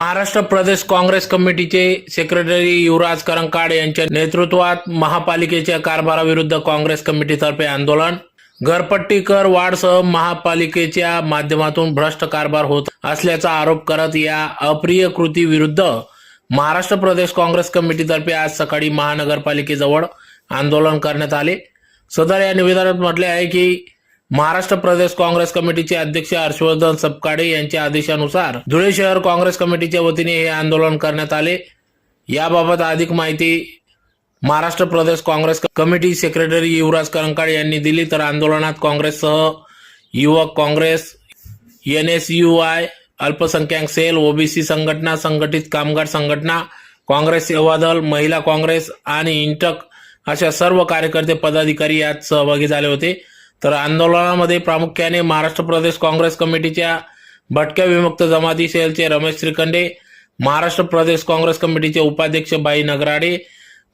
महाराष्ट्र प्रदेश काँग्रेस कमिटीचे सेक्रेटरी युवराज करंकाड यांच्या नेतृत्वात महापालिकेच्या कारभाराविरुद्ध काँग्रेस कमिटीतर्फे आंदोलन. घरपट्टी कर वाढसह महापालिकेच्या माध्यमातून भ्रष्ट कारभार होत असल्याचा आरोप करत या अप्रिय कृती विरुद्ध महाराष्ट्र प्रदेश काँग्रेस कमिटीतर्फे आज सकाळी महानगरपालिकेजवळ आंदोलन करण्यात आले. सदर या निवेदनात म्हटले आहे की महाराष्ट्र प्रदेश काँग्रेस कमिटीचे अध्यक्ष हर्षवर्धन सपकाळे यांच्या आदेशानुसार धुळे शहर काँग्रेस कमिटीच्या वतीने हे आंदोलन करण्यात आले. याबाबत अधिक माहिती महाराष्ट्र प्रदेश काँग्रेस कमिटी सेक्रेटरी युवराज करंकाळे यांनी दिली. तर आंदोलनात काँग्रेससह युवक Congress N S U I अल्पसंख्याक सेल ओबीसी संघटना संघटित कामगार संघटना काँग्रेस सेवा दल महिला काँग्रेस आणि इंटक अशा सर्व कार्यकर्ते पदाधिकारी यात सहभागी झाले होते. तर आंदोलनामध्ये प्रामुख्याने महाराष्ट्र प्रदेश काँग्रेस कमिटीच्या भटक्या विमुक्त जमाती सेलचे रमेश श्रीखंडे महाराष्ट्र प्रदेश काँग्रेस कमिटीचे उपाध्यक्ष बाई नगराडे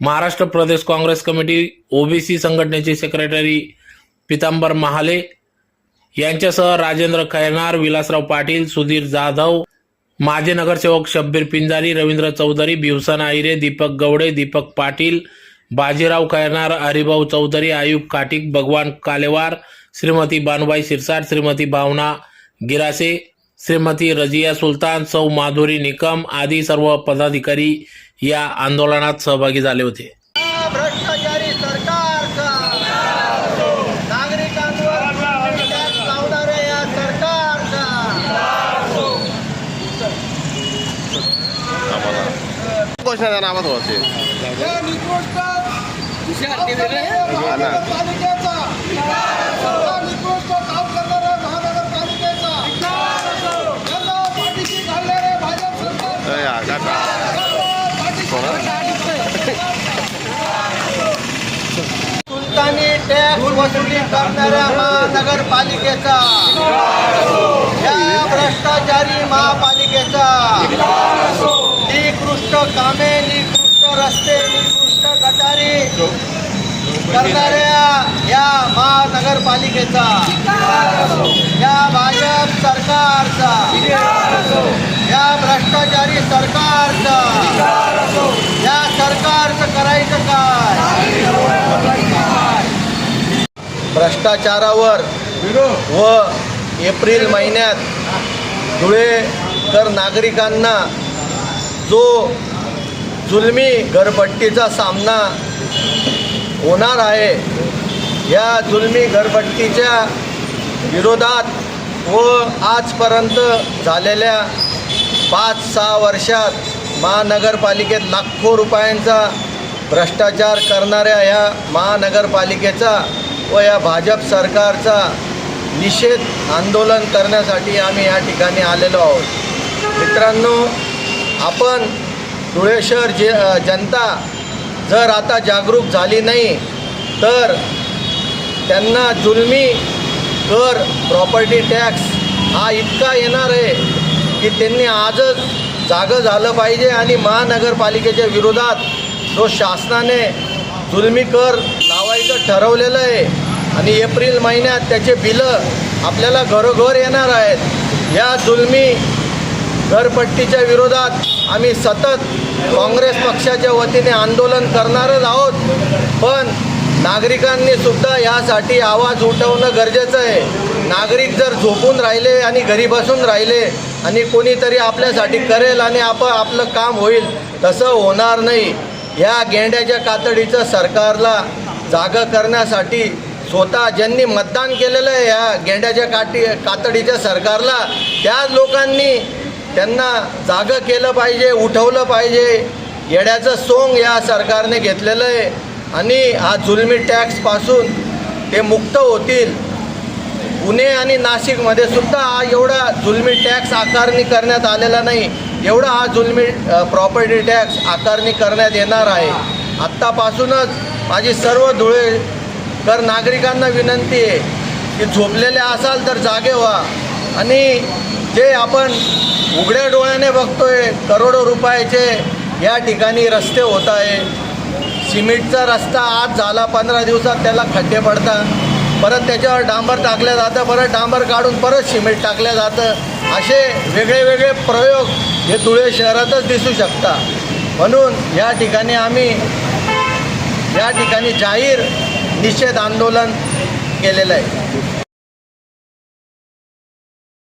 महाराष्ट्र प्रदेश काँग्रेस कमिटी ओबीसी संघटनेचे सेक्रेटरी पितांबर महाले यांच्यासह राजेंद्र खैरनार विलासराव पाटील सुधीर जाधव माजी नगरसेवक शब्बीर पिंजारी रवींद्र चौधरी भिवसन आहिरे दीपक गवडे दीपक पाटील बाजीराव कयनार हरिभाऊ चौधरी आयुब काटिक भगवान कालेवार श्रीमती बानुबाई शिरसाट श्रीमती भावना गिरासे श्रीमती रजिया सुलतान सौ माधुरी निकम आदी सर्व पदाधिकारी या आंदोलनात सहभागी झाले होते भ्रष्टाचारी सरकारचा नागरिकांवर टॅक्स लावणाऱ्या या सरकारचा घोषणा नावात होते या निकृष्ट हा ना. महानगरपालिकेचा या निकृष्ट काम करणाऱ्या महानगरपालिकेचा यांना पाठीशी घालणारे भाजप सरकार अय, हा, गाठा. सुलतानी टॅक्स वसुली करणाऱ्या महानगरपालिकेचा या भ्रष्टाचारी महापालिकेचा निकृष्ट कामे निकृष्ट रस्ते निकृष्ट गटारी. करणाऱ्या या महानगरपालिकेचा या भाजप सरकारचा या भ्रष्टाचारी सरकारचा या सरकारचं करायचं काय? भ्रष्टाचारावर व एप्रिल महिन्यात धुळेकर नागरिकांना जो जुलमी घरपट्टीचा सामना होणार आहे या जुलमी घरपट्टीच्या विरोधात व आजपर्यंत झालेल्या पाच सहा वर्षात महानगरपालिकेत लाखो रुपयांचा भ्रष्टाचार करणाऱ्या ह्या महानगरपालिकेचा व या भाजप सरकारचा निषेध आंदोलन करण्यासाठी आम्ही या ठिकाणी आलेलो आहोत. मित्रांनो आपण धुळे शहर जे जनता जर आता जागरूक झाली नाही तर त्यांना जुलमी कर प्रॉपर्टी टॅक्स हा इतका येणार आहे की त्यांनी आजच जागं झालं पाहिजे आणि महानगरपालिकेच्या विरोधात जो शासनाने जुलमी कर लावायचं ठरवलेलं आहे आणि एप्रिल महिन्यात त्याचे बिलं आपल्याला घरोघर येणार आहेत. या जुलमी घरपट्टीच्या विरोधात आम्ही सतत काँग्रेस पक्षाच्या वतीने आंदोलन करणारच आहोत. पण नागरिकांनी सुद्धा यासाठी आवाज उठवणं गरजेचं आहे. नागरिक जर झोपून राहिले आणि घरी बसून राहिले आणि कोणीतरी आपल्यासाठी करेल आणि आप आपलं काम होईल तसं होणार नाही. या गेंड्याच्या कातडीचं सरकारला जागं करण्यासाठी स्वतः ज्यांनी मतदान केलेलं आहे या गेंड्याच्या काठी कातडीच्या सरकारला त्या लोकांनी त्यांना जागं केलं पाहिजे उठवलं पाहिजे. येड्याचं सोंग या सरकारने घेतलेलं आहे. आणि हा जुलमी टॅक्सपासून ते मुक्त होतील. पुणे आणि नाशिकमध्ये सुद्धा हा एवढा जुलमी टॅक्स आकारणी करण्यात आलेला नाही. एवढा हा जुलमी प्रॉपर्टी टॅक्स आकारणी करण्यात येणार आहे. आत्तापासूनच माझी सर्व धुळेकर नागरिकांना विनंती आहे की झोपलेले असाल तर जागे व्हा. आणि जे आपण उघड्या डोळ्याने बघतोय करोडो रुपयाचे या ठिकाणी रस्ते होत आहे सिमेंटचा रस्ता आज झाला पंधरा दिवसात त्याला खड्डे पडतात. परत त्याच्यावर डांबर टाकलं जातं परत डांबर काढून परत सिमेंट टाकलं जातं. असे वेगळे वेगळे प्रयोग हे धुळे शहरातच दिसू शकतात. म्हणून या ठिकाणी आम्ही या ठिकाणी जाहीर निषेध आंदोलन केलेलं आहे.